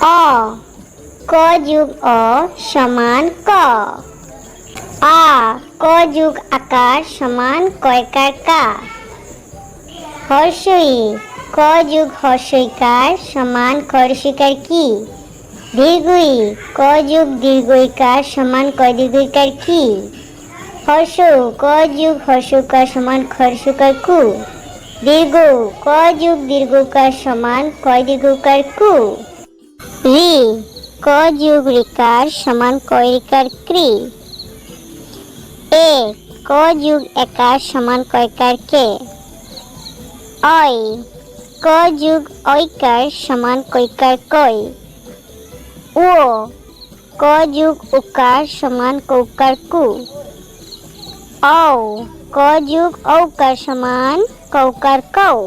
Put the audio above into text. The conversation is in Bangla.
অ। ক যুগ অ সমান ক। আ। ক যুগ আকার সমান কয়কার কা। হর্ষই ক যুগ হর্ষইকার সমান খরশিকার কি? দীর্ঘই ক যুগ দীর্ঘইকার সমান কয় দীর্ঘইকার কি? হর্ষ ক যুগ হর্ষকার সমান খরশকার কু? দীর্ঘ ক যুগ দীর্ঘকার সমান কয় দীর্ঘকার কু? রি, ক যুগ রিকার সমান কয় রিকার ক্রি এ, ক যুগ একার সমান কয়কার কে? অয় ক যুগ ঐকার সমান কৈকার কয় ও ক যুগ উকার সমান কৌকার কু? ঔ, ক যুগ ঔকার সমান কৌকার কৌ?